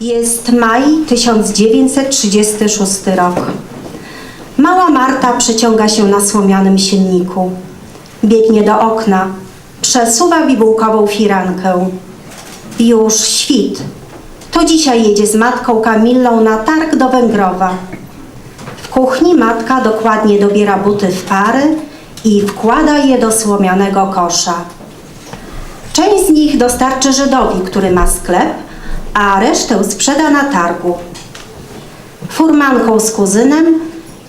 Jest maj 1936 rok. Mała Marta przeciąga się na słomianym sienniku. Biegnie do okna, przesuwa bibułkową firankę. Już świt. To dzisiaj jedzie z matką Kamillą na targ do Węgrowa. W kuchni matka dokładnie dobiera buty w pary i wkłada je do słomianego kosza. Część z nich dostarczy Żydowi, który ma sklep, a resztę sprzeda na targu. Furmanką z kuzynem,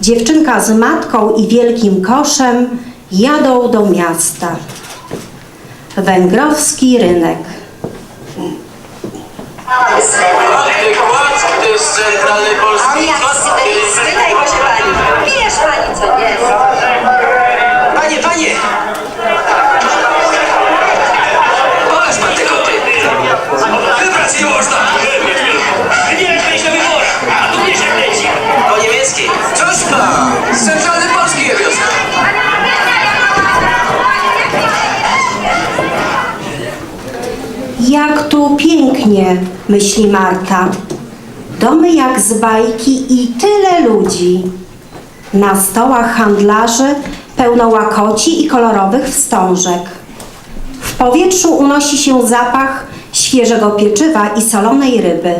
dziewczynka z matką i wielkim koszem jadą do miasta. Węgrowski rynek. Kład, ty z centralnej Polski. Ale jak go się pani. Wiesz pani co nie? Panie, panie! Pokaż pan te koty. Wybrać nie można. Wybierać weź na wyborach, a tu wiesz jak leci. Po niemiecki. Coś pan. Z centralnej Polski je wiozę. Jak tu pięknie, myśli Marta. Domy jak z bajki i tyle ludzi. Na stołach handlarzy pełno łakoci i kolorowych wstążek. W powietrzu unosi się zapach świeżego pieczywa i solonej ryby.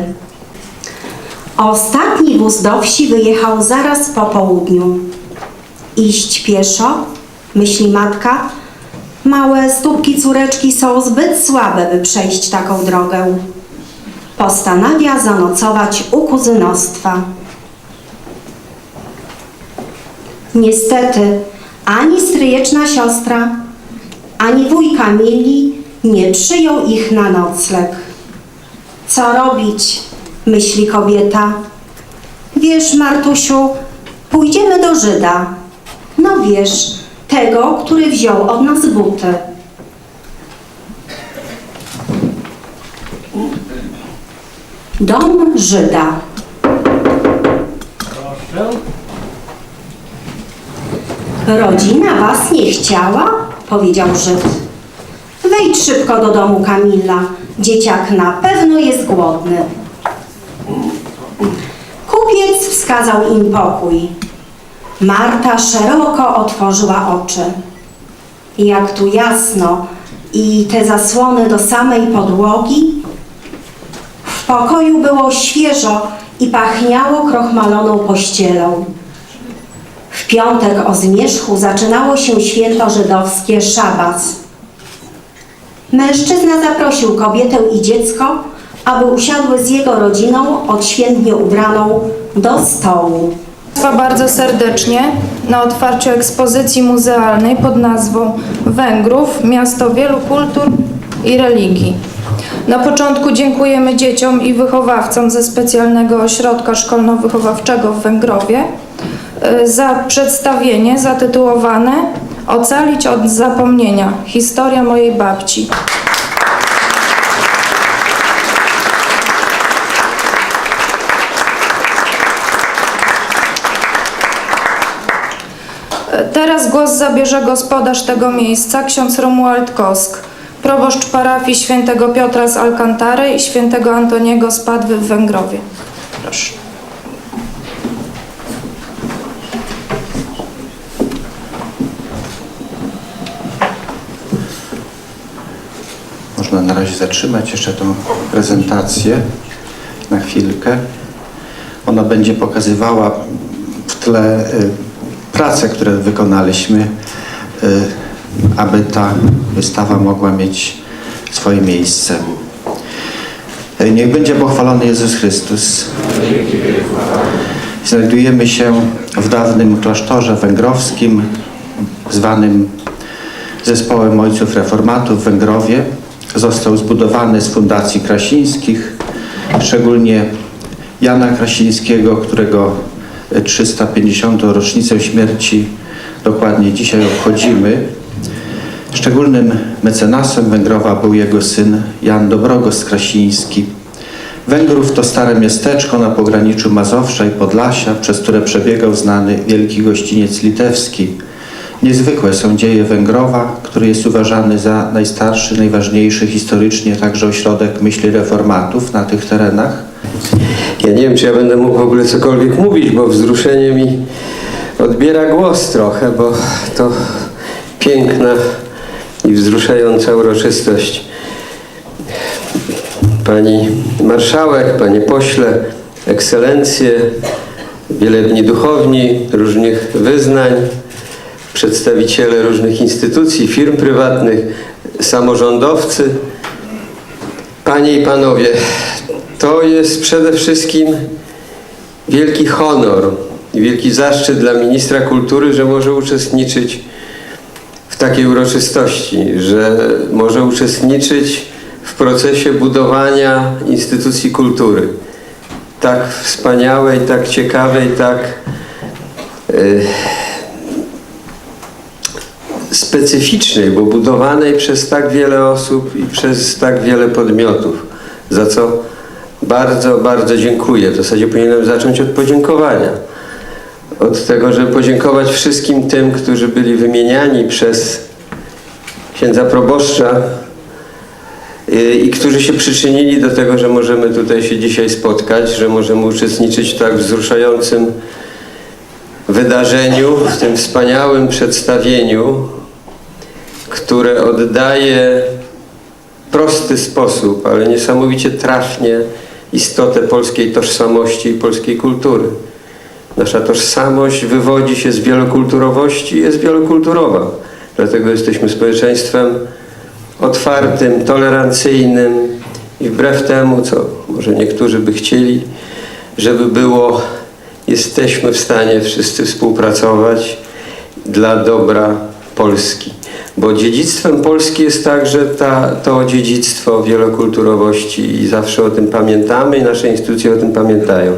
Ostatni wóz do wsi wyjechał zaraz po południu. Iść pieszo, myśli matka, Małe stópki córeczki są zbyt słabe, by przejść taką drogę. Postanawia zanocować u kuzynostwa. Niestety, ani stryjeczna siostra, ani wuj Kamili nie przyjął ich na nocleg. Co robić? myśli kobieta. Wiesz, Martusiu, pójdziemy do Żyda. No wiesz, tego, który wziął od nas buty. Dom Żyda. Rodzina was nie chciała? powiedział Żyd. Wejdź szybko do domu Kamila. Dzieciak na pewno jest głodny. Kupiec wskazał im pokój. Marta szeroko otworzyła oczy. Jak tu jasno i te zasłony do samej podłogi. W pokoju było świeżo i pachniało krochmaloną pościelą. W piątek o zmierzchu zaczynało się święto żydowskie Szabas. Mężczyzna zaprosił kobietę i dziecko, aby usiadły z jego rodziną, odświętnie ubraną, do stołu. Bardzo serdecznie na otwarciu ekspozycji muzealnej pod nazwą Węgrów Miasto Wielu Kultur i Religii. Na początku dziękujemy dzieciom i wychowawcom ze specjalnego ośrodka szkolno-wychowawczego w Węgrowie y, za przedstawienie zatytułowane Ocalić od zapomnienia. Historia mojej babci. Teraz głos zabierze gospodarz tego miejsca, ksiądz Romuald Kosk, proboszcz parafii świętego Piotra z Alcantary i świętego Antoniego z Padwy w Węgrowie. Proszę. Można na razie zatrzymać jeszcze tą prezentację na chwilkę. Ona będzie pokazywała w tle y, prace, które wykonaliśmy, y, aby ta wystawa mogła mieć swoje miejsce. Y, Niech będzie pochwalony Jezus Chrystus. Znajdujemy się w dawnym klasztorze węgrowskim, zwanym Zespołem Ojców Reformatów w Węgrowie. Został zbudowany z fundacji Krasińskich, szczególnie Jana Krasińskiego, którego 350. rocznicę śmierci dokładnie dzisiaj obchodzimy. Szczególnym mecenasem Węgrowa był jego syn Jan Dobrogos Krasiński. Węgrów to stare miasteczko na pograniczu Mazowsza i Podlasia, przez które przebiegał znany wielki gościniec litewski. Niezwykłe są dzieje Węgrowa, który jest uważany za najstarszy, najważniejszy historycznie także ośrodek myśli reformatów na tych terenach. Ja nie wiem, czy ja będę mógł w ogóle cokolwiek mówić, bo wzruszenie mi odbiera głos trochę, bo to piękna i wzruszająca uroczystość. Pani marszałek, panie pośle, ekscelencje, wielebni duchowni różnych wyznań, przedstawiciele różnych instytucji, firm prywatnych, samorządowcy, panie i panowie, to jest przede wszystkim wielki honor i wielki zaszczyt dla ministra kultury, że może uczestniczyć w takiej uroczystości, że może uczestniczyć w procesie budowania instytucji kultury. Tak wspaniałej, tak ciekawej, tak y, specyficznej, bo budowanej przez tak wiele osób i przez tak wiele podmiotów, za co bardzo, bardzo dziękuję. W zasadzie powinienem zacząć od podziękowania. Od tego, żeby podziękować wszystkim tym, którzy byli wymieniani przez księdza proboszcza y, i którzy się przyczynili do tego, że możemy tutaj się dzisiaj spotkać, że możemy uczestniczyć w tak wzruszającym wydarzeniu, w tym wspaniałym przedstawieniu, które oddaje prosty sposób, ale niesamowicie trafnie istotę polskiej tożsamości i polskiej kultury. Nasza tożsamość wywodzi się z wielokulturowości i jest wielokulturowa. Dlatego jesteśmy społeczeństwem otwartym, tolerancyjnym i wbrew temu, co może niektórzy by chcieli, żeby było, jesteśmy w stanie wszyscy współpracować dla dobra Polski. Bo dziedzictwem Polski jest także ta, to dziedzictwo wielokulturowości i zawsze o tym pamiętamy i nasze instytucje o tym pamiętają.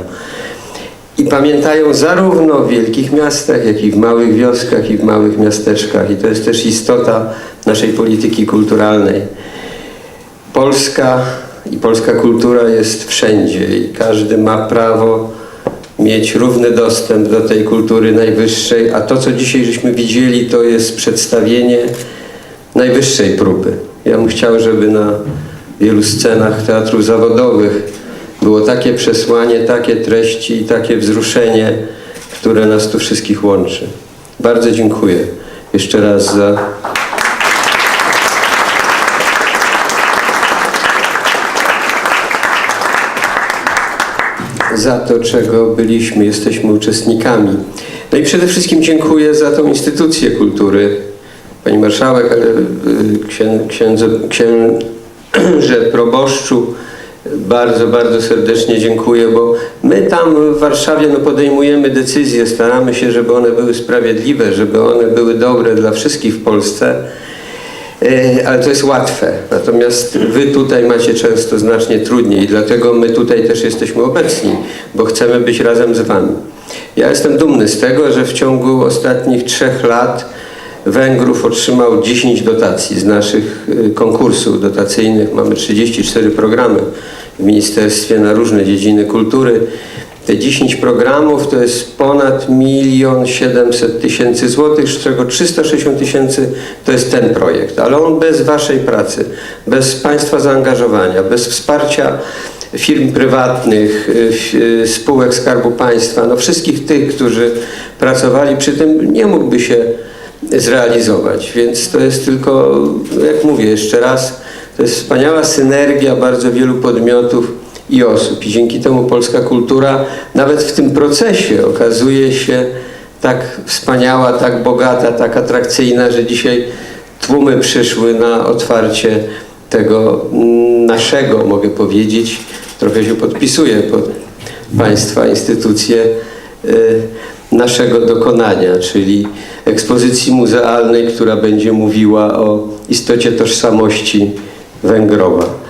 I pamiętają zarówno w wielkich miastach, jak i w małych wioskach i w małych miasteczkach. I to jest też istota naszej polityki kulturalnej. Polska i polska kultura jest wszędzie i każdy ma prawo mieć równy dostęp do tej kultury najwyższej, a to, co dzisiaj żeśmy widzieli, to jest przedstawienie najwyższej próby. Ja bym chciał, żeby na wielu scenach teatrów zawodowych było takie przesłanie, takie treści i takie wzruszenie, które nas tu wszystkich łączy. Bardzo dziękuję jeszcze raz za za to, czego byliśmy, jesteśmy uczestnikami. No i przede wszystkim dziękuję za tą instytucję kultury. Pani Marszałek, ale y, księ, księdze, księże proboszczu, bardzo, bardzo serdecznie dziękuję, bo my tam w Warszawie no, podejmujemy decyzje, staramy się, żeby one były sprawiedliwe, żeby one były dobre dla wszystkich w Polsce. E, ale to jest łatwe. Natomiast wy tutaj macie często znacznie trudniej i dlatego my tutaj też jesteśmy obecni, bo chcemy być razem z wami. Ja jestem dumny z tego, że w ciągu ostatnich trzech lat Węgrów otrzymał 10 dotacji z naszych y, konkursów dotacyjnych. Mamy 34 programy w ministerstwie na różne dziedziny kultury. Te 10 programów to jest ponad milion 700 tysięcy złotych, z czego 360 tysięcy to jest ten projekt. Ale on bez waszej pracy, bez państwa zaangażowania, bez wsparcia firm prywatnych, y, y, spółek Skarbu Państwa, no wszystkich tych, którzy pracowali przy tym, nie mógłby się zrealizować. Więc to jest tylko, jak mówię jeszcze raz, to jest wspaniała synergia bardzo wielu podmiotów i osób. I dzięki temu polska kultura nawet w tym procesie okazuje się tak wspaniała, tak bogata, tak atrakcyjna, że dzisiaj tłumy przyszły na otwarcie tego naszego, mogę powiedzieć, trochę się podpisuję pod Państwa instytucje, y, naszego dokonania, czyli ekspozycji muzealnej, która będzie mówiła o istocie tożsamości Węgrowa.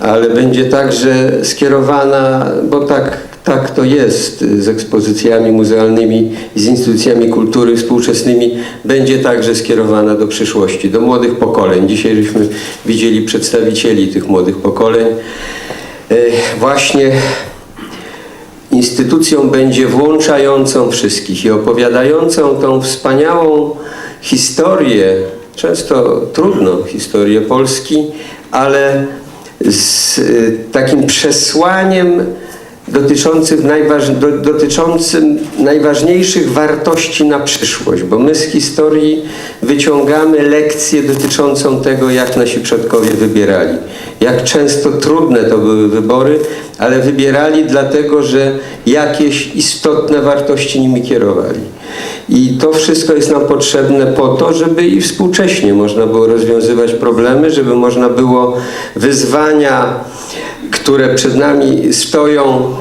Ale będzie także skierowana, bo tak, tak to jest z ekspozycjami muzealnymi z instytucjami kultury współczesnymi, będzie także skierowana do przyszłości, do młodych pokoleń. Dzisiaj żeśmy widzieli przedstawicieli tych młodych pokoleń. E, Właśnie instytucją będzie włączającą wszystkich i opowiadającą tą wspaniałą historię, często trudną historię Polski, ale z y, takim przesłaniem dotyczących, najważ, do, najważniejszych wartości na przyszłość, bo my z historii wyciągamy lekcję dotyczącą tego, jak nasi przodkowie wybierali. Jak często trudne to były wybory, ale wybierali dlatego, że jakieś istotne wartości nimi kierowali. I to wszystko jest nam potrzebne po to, żeby i współcześnie można było rozwiązywać problemy, żeby można było wyzwania, które przed nami stoją,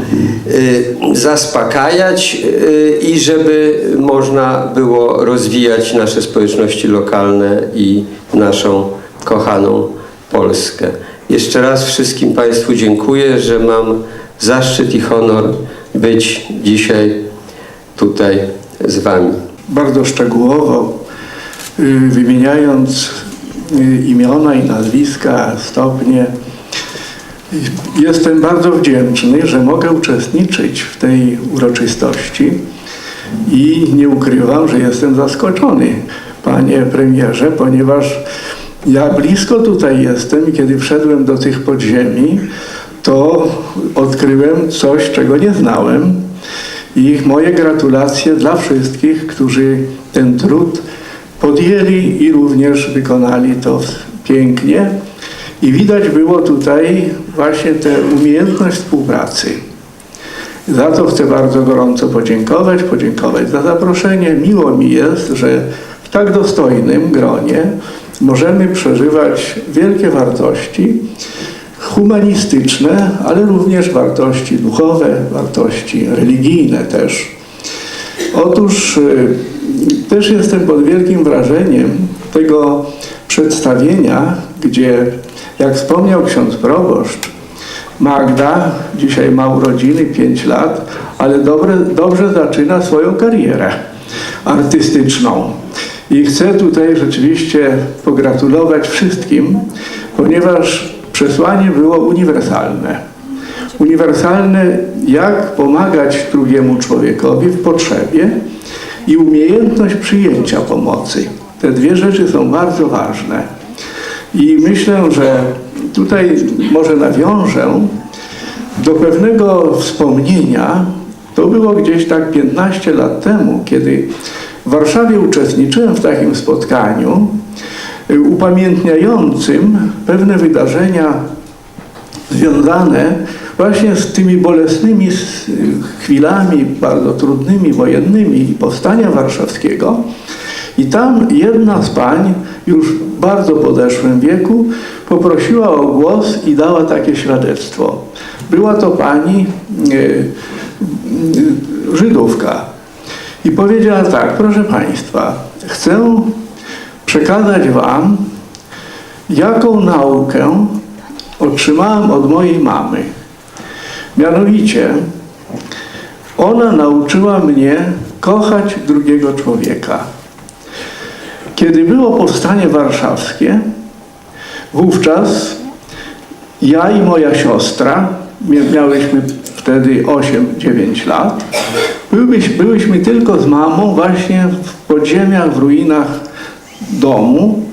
y, zaspokajać y, i żeby można było rozwijać nasze społeczności lokalne i naszą kochaną Polskę. Jeszcze raz wszystkim Państwu dziękuję, że mam zaszczyt i honor być dzisiaj tutaj z Wami. bardzo szczegółowo, y, wymieniając imiona i nazwiska, stopnie. Jestem bardzo wdzięczny, że mogę uczestniczyć w tej uroczystości i nie ukrywam, że jestem zaskoczony, panie premierze, ponieważ ja blisko tutaj jestem i kiedy wszedłem do tych podziemi, to odkryłem coś, czego nie znałem. I moje gratulacje dla wszystkich, którzy ten trud podjęli i również wykonali to pięknie. I widać było tutaj właśnie tę umiejętność współpracy. Za to chcę bardzo gorąco podziękować, podziękować za zaproszenie. Miło mi jest, że w tak dostojnym gronie możemy przeżywać wielkie wartości humanistyczne, ale również wartości duchowe, wartości religijne też. Otóż y, też jestem pod wielkim wrażeniem tego przedstawienia, gdzie, jak wspomniał ksiądz proboszcz, Magda dzisiaj ma urodziny 5 lat, ale dobre, dobrze zaczyna swoją karierę artystyczną. I chcę tutaj rzeczywiście pogratulować wszystkim, ponieważ przesłanie było uniwersalne. Uniwersalne, jak pomagać drugiemu człowiekowi w potrzebie i umiejętność przyjęcia pomocy. Te dwie rzeczy są bardzo ważne. I myślę, że tutaj może nawiążę do pewnego wspomnienia. To było gdzieś tak 15 lat temu, kiedy w Warszawie uczestniczyłem w takim spotkaniu y, upamiętniającym pewne wydarzenia związane właśnie z tymi bolesnymi chwilami, bardzo trudnymi, wojennymi powstania warszawskiego. I tam jedna z pań, już w bardzo podeszłym wieku, poprosiła o głos i dała takie świadectwo. Była to pani e, e, Żydówka. I powiedziała tak, proszę Państwa, chcę przekazać Wam, jaką naukę otrzymałem od mojej mamy. Mianowicie, ona nauczyła mnie kochać drugiego człowieka. Kiedy było powstanie warszawskie, wówczas ja i moja siostra, mia- miałyśmy wtedy 8-9 lat, byłyśmy, byłyśmy tylko z mamą właśnie w podziemiach, w ruinach domu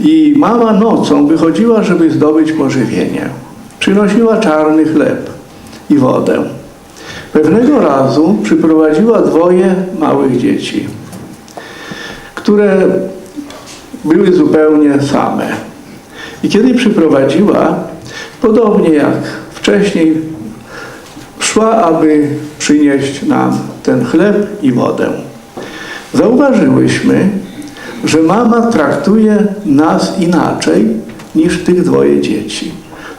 i mama nocą wychodziła, żeby zdobyć pożywienie. Przynosiła czarny chleb i wodę. Pewnego razu przyprowadziła dwoje małych dzieci, które były zupełnie same. I kiedy przyprowadziła, podobnie jak wcześniej, szła, aby przynieść nam ten chleb i wodę. Zauważyłyśmy, że mama traktuje nas inaczej niż tych dwoje dzieci,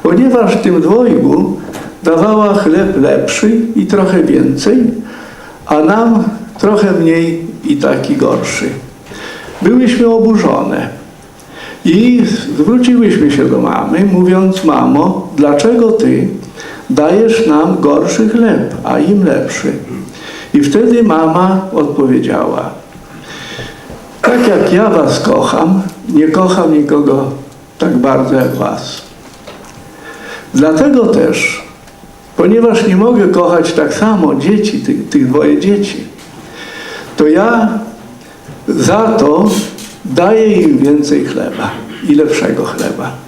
ponieważ tym dwojgu dawała chleb lepszy i trochę więcej, a nam trochę mniej i taki gorszy. Byłyśmy oburzone i zwróciłyśmy się do mamy, mówiąc: Mamo, dlaczego ty dajesz nam gorszy chleb, a im lepszy? I wtedy mama odpowiedziała: Tak jak ja was kocham, nie kocham nikogo tak bardzo jak was. Dlatego też, ponieważ nie mogę kochać tak samo dzieci, tych, tych dwoje dzieci, to ja za to daję im więcej chleba i lepszego chleba.